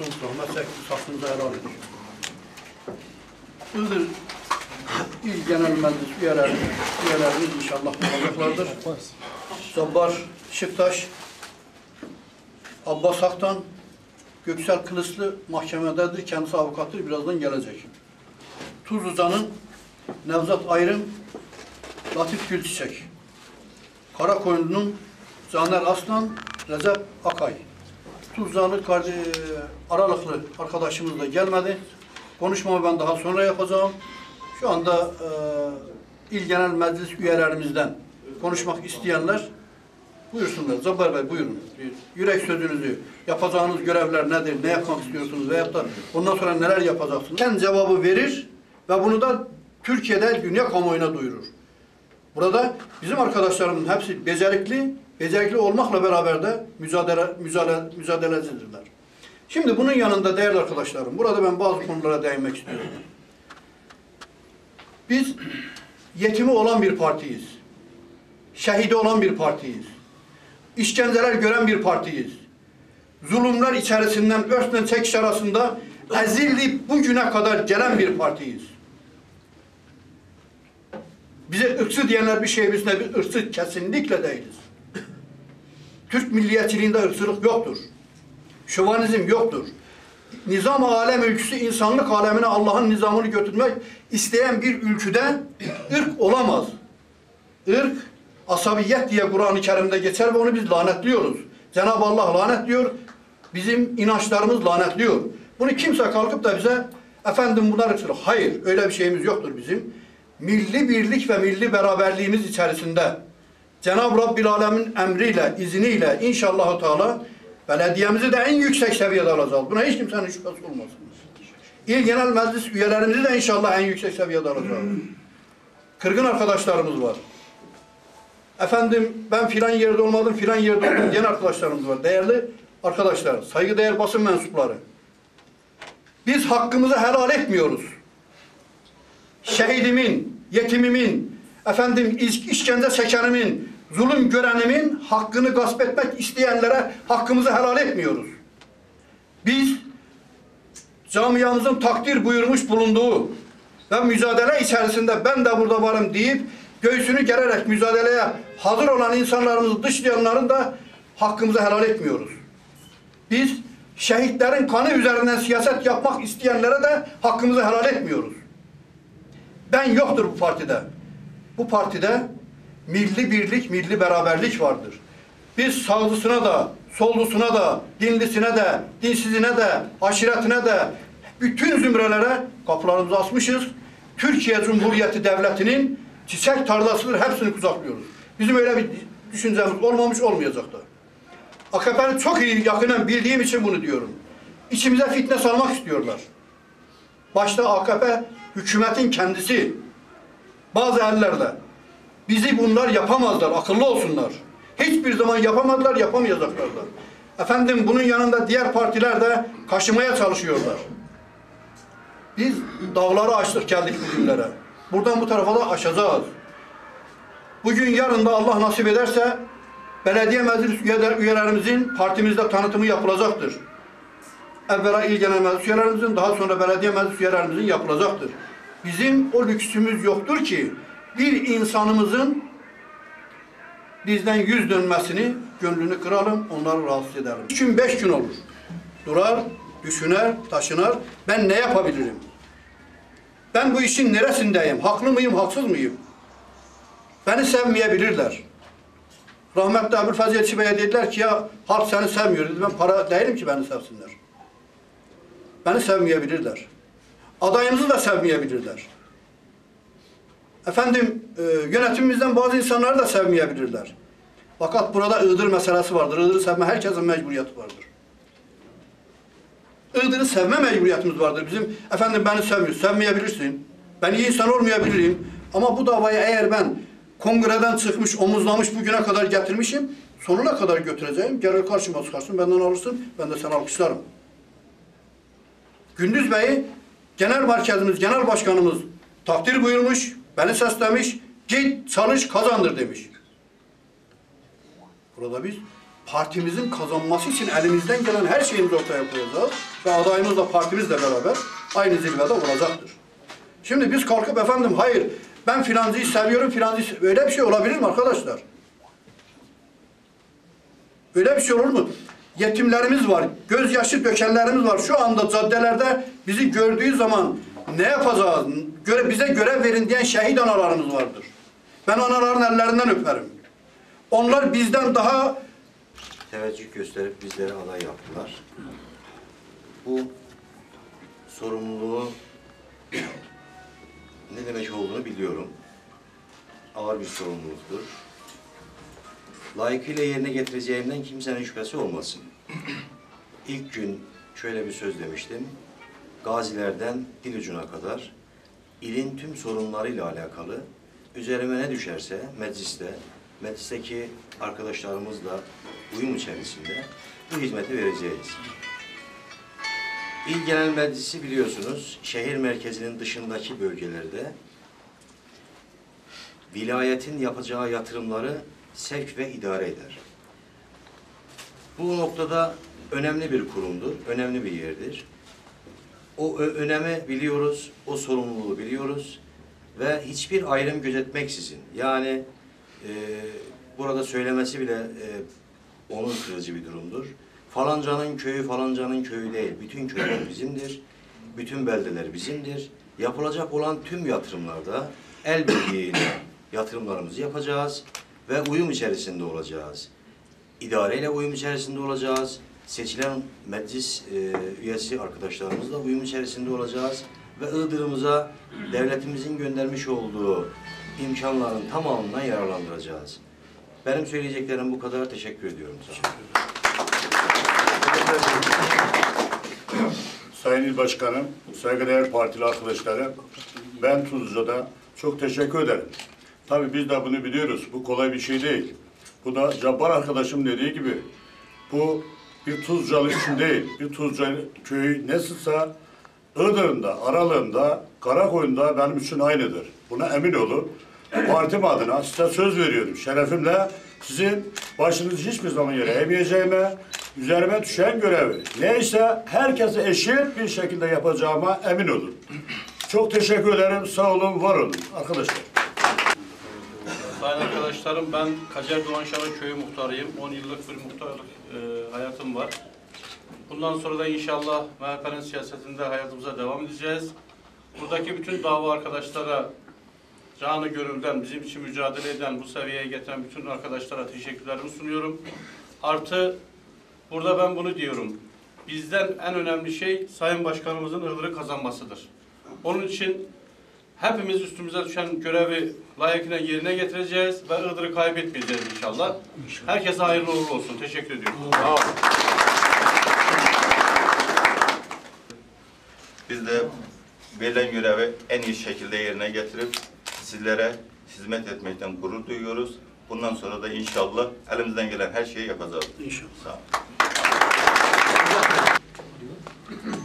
olsun, rahmet çektiniz, hakkınızı helal edin. Iğdır İl Genel Meclis üyeleri, üyelerimiz inşallah olacaklardır. Zabbar Şıktaş, Abbas Aktan, Göksel Kılıçlı mahkemededir, kendisi avukattır, birazdan gelecek. Tuzluca'nın Nevzat Ayrım, Latif Gülçiçek. Karakoyunlu'nun Caner Aslan, Recep Akay. Tuzlalı Aralıklı arkadaşımız da gelmedi. Konuşmamı ben daha sonra yapacağım. Şu anda e, İl Genel Meclis üyelerimizden konuşmak isteyenler buyursunlar. Zabbar Bey buyurun. Yürek sözünüzü, yapacağınız görevler nedir, ne yapmak istiyorsunuz veyahut da ondan sonra neler yapacaksınız? Kendi cevabı verir ve bunu da Türkiye'de dünya kamuoyuna duyurur. Burada bizim arkadaşlarımın hepsi becerikli, becerikli olmakla beraber de mücadele, mücadele, mücadelecidirler. Şimdi bunun yanında değerli arkadaşlarım, burada ben bazı konulara değinmek istiyorum. Biz yetimi olan bir partiyiz. Şehidi olan bir partiyiz. İşkenceler gören bir partiyiz. Zulümler içerisinden örtle çekiş arasında ezilip bugüne kadar gelen bir partiyiz. Bize ırkçı diyenler bir şey bizde biz ırkçı kesinlikle değiliz. Türk milliyetçiliğinde ırkçılık yoktur. Şövanizm yoktur. Nizam-ı alem ülküsü insanlık alemine Allah'ın nizamını götürmek isteyen bir ülküde ırk olamaz. Irk, asabiyet diye Kur'an-ı Kerim'de geçer ve onu biz lanetliyoruz. Cenab-ı Allah lanetliyor, bizim inançlarımız lanetliyor. Bunu kimse kalkıp da bize efendim bunlar ırkçılık. Hayır, öyle bir şeyimiz yoktur bizim. Milli birlik ve milli beraberliğimiz içerisinde Cenab-ı Rabbil Alemin emriyle, izniyle inşallah Teala belediyemizi de en yüksek seviyede alacağız. Buna hiç kimsenin şüphesi olmasın. İl Genel Meclis üyelerimizi de inşallah en yüksek seviyede alacağız. Kırgın arkadaşlarımız var. Efendim ben filan yerde olmadım, filan yerde oldum diyen arkadaşlarımız var. Değerli arkadaşlar, saygıdeğer basın mensupları. Biz hakkımızı helal etmiyoruz. Şehidimin, yetimimin, efendim iş- işkence çekenimin, zulüm görenimin hakkını gasp etmek isteyenlere hakkımızı helal etmiyoruz. Biz camiamızın takdir buyurmuş bulunduğu ve mücadele içerisinde ben de burada varım deyip göğsünü gererek mücadeleye hazır olan insanlarımızı dışlayanların da hakkımızı helal etmiyoruz. Biz şehitlerin kanı üzerinden siyaset yapmak isteyenlere de hakkımızı helal etmiyoruz. Ben yoktur bu partide. Bu partide milli birlik, milli beraberlik vardır. Biz sağlısına da, sollusuna da, dinlisine de, dinsizine de, aşiretine de, bütün zümrelere kapılarımızı açmışız. Türkiye Cumhuriyeti Devleti'nin çiçek tarlasıdır, hepsini kucaklıyoruz. Bizim öyle bir düşüncemiz olmamış, olmayacak da. AKP'ni çok iyi yakından bildiğim için bunu diyorum. İçimize fitne salmak istiyorlar. Başta AKP hükümetin kendisi bazı ellerle bizi bunlar yapamazlar, akıllı olsunlar. Hiçbir zaman yapamadılar, yapamayacaklar da. Efendim bunun yanında diğer partiler de kaşımaya çalışıyorlar. Biz dağları aştık geldik bugünlere. Buradan bu tarafa da aşacağız. Bugün yarın da Allah nasip ederse belediye meclis üyeler, üyelerimizin partimizde tanıtımı yapılacaktır. Evvela il genel meclis üyelerimizin, daha sonra belediye meclis üyelerimizin yapılacaktır. Bizim o lüksümüz yoktur ki bir insanımızın bizden yüz dönmesini, gönlünü kıralım, onları rahatsız edelim. Üç gün, beş gün olur. Durar, düşüner, taşınar. Ben ne yapabilirim? Ben bu işin neresindeyim? Haklı mıyım, haksız mıyım? Beni sevmeyebilirler. Rahmetli Abülfazıl Elçi Bey'e dediler ki ya halk seni sevmiyor dedi. Ben para değilim ki beni sevsinler. Beni sevmeyebilirler. Adayımızı da sevmeyebilirler. Efendim e, yönetimimizden bazı insanları da sevmeyebilirler. Fakat burada Iğdır meselesi vardır. Iğdır'ı sevme herkesin mecburiyeti vardır. Iğdır'ı sevme mecburiyetimiz vardır. Bizim efendim beni sevmiyor. Sevmeyebilirsin. Ben iyi insan olmayabilirim. Ama bu davayı eğer ben kongreden çıkmış, omuzlamış bugüne kadar getirmişim, sonuna kadar götüreceğim. Gelir karşıma çıkarsın, benden alırsın, ben de seni alkışlarım. Gündüz Bey'i genel merkezimiz, genel başkanımız takdir buyurmuş, beni seslemiş, git çalış kazandır demiş. Burada biz partimizin kazanması için elimizden gelen her şeyimizi ortaya koyacağız. Ve adayımız da partimizle beraber aynı zirvede olacaktır. Şimdi biz kalkıp efendim hayır ben filancıyı seviyorum filancıyı öyle bir şey olabilir mi arkadaşlar? Öyle bir şey olur mu? Yetimlerimiz var, gözyaşı dökenlerimiz var. Şu anda caddelerde bizi gördüğü zaman ne yapacağız? Göre, bize görev verin diyen şehit analarımız vardır. Ben anaların ellerinden öperim. Onlar bizden daha teveccüh gösterip bizlere aday yaptılar. Bu sorumluluğu ne demek olduğunu biliyorum. Ağır bir sorumluluktur. Layıkıyla yerine getireceğimden kimsenin şüphesi olmasın. İlk gün şöyle bir söz demiştim. Gazilerden dil ucuna kadar ilin tüm sorunlarıyla alakalı üzerime ne düşerse mecliste, meclisteki arkadaşlarımızla uyum içerisinde bu hizmeti vereceğiz. İl Genel Meclisi biliyorsunuz şehir merkezinin dışındaki bölgelerde vilayetin yapacağı yatırımları sevk ve idare eder. Bu noktada önemli bir kurumdur, önemli bir yerdir. O önemi biliyoruz, o sorumluluğu biliyoruz ve hiçbir ayrım gözetmeksizin yani e, burada söylemesi bile e, onur kırıcı bir durumdur. Falancanın köyü falancanın köyü değil, bütün köyler bizimdir, bütün beldeler bizimdir. Yapılacak olan tüm yatırımlarda el birliğiyle yatırımlarımızı yapacağız ve uyum içerisinde olacağız. İdareyle uyum içerisinde olacağız. Seçilen meclis e, üyesi arkadaşlarımızla uyum içerisinde olacağız. Ve Iğdır'ımıza devletimizin göndermiş olduğu imkanların tamamından yararlandıracağız. Benim söyleyeceklerim bu kadar. Teşekkür ediyorum. Sayın İl Başkanım, saygıdeğer partili arkadaşlarım, ben Tuzluca'da çok teşekkür ederim. Tabii biz de bunu biliyoruz, bu kolay bir şey değil. Bu da Cabbar arkadaşım dediği gibi, bu bir Tuzcalı için değil, bir Tuzcalı köyü nasılsa Iğdır'ın da, Aralık'ında, Karakoyun'da benim için aynıdır. Buna emin olun. Partim adına size söz veriyorum. Şerefimle sizin başınızı hiçbir zaman yere eğmeyeceğime, üzerime düşen görevi neyse herkese eşit bir şekilde yapacağıma emin olun. Çok teşekkür ederim. Sağ olun, var olun arkadaşlar. Arkadaşlarım ben Kacer Doğan Şahin Köyü muhtarıyım. 10 yıllık bir muhtarlık e, hayatım var. Bundan sonra da inşallah MHP'nin siyasetinde hayatımıza devam edeceğiz. Buradaki bütün dava arkadaşlara canı gönülden bizim için mücadele eden, bu seviyeye getiren bütün arkadaşlara teşekkürlerimi sunuyorum. Artı burada ben bunu diyorum. Bizden en önemli şey Sayın Başkanımızın Iğdır'ı kazanmasıdır. Onun için hepimiz üstümüze düşen görevi layıkıyla yerine getireceğiz ve Iğdır'ı kaybetmeyeceğiz inşallah. Herkese hayırlı uğurlu olsun. Teşekkür ediyorum. Sağ olun. Biz de verilen görevi en iyi şekilde yerine getirip sizlere hizmet etmekten gurur duyuyoruz. Bundan sonra da inşallah elimizden gelen her şeyi yapacağız. İnşallah. Sağ olun.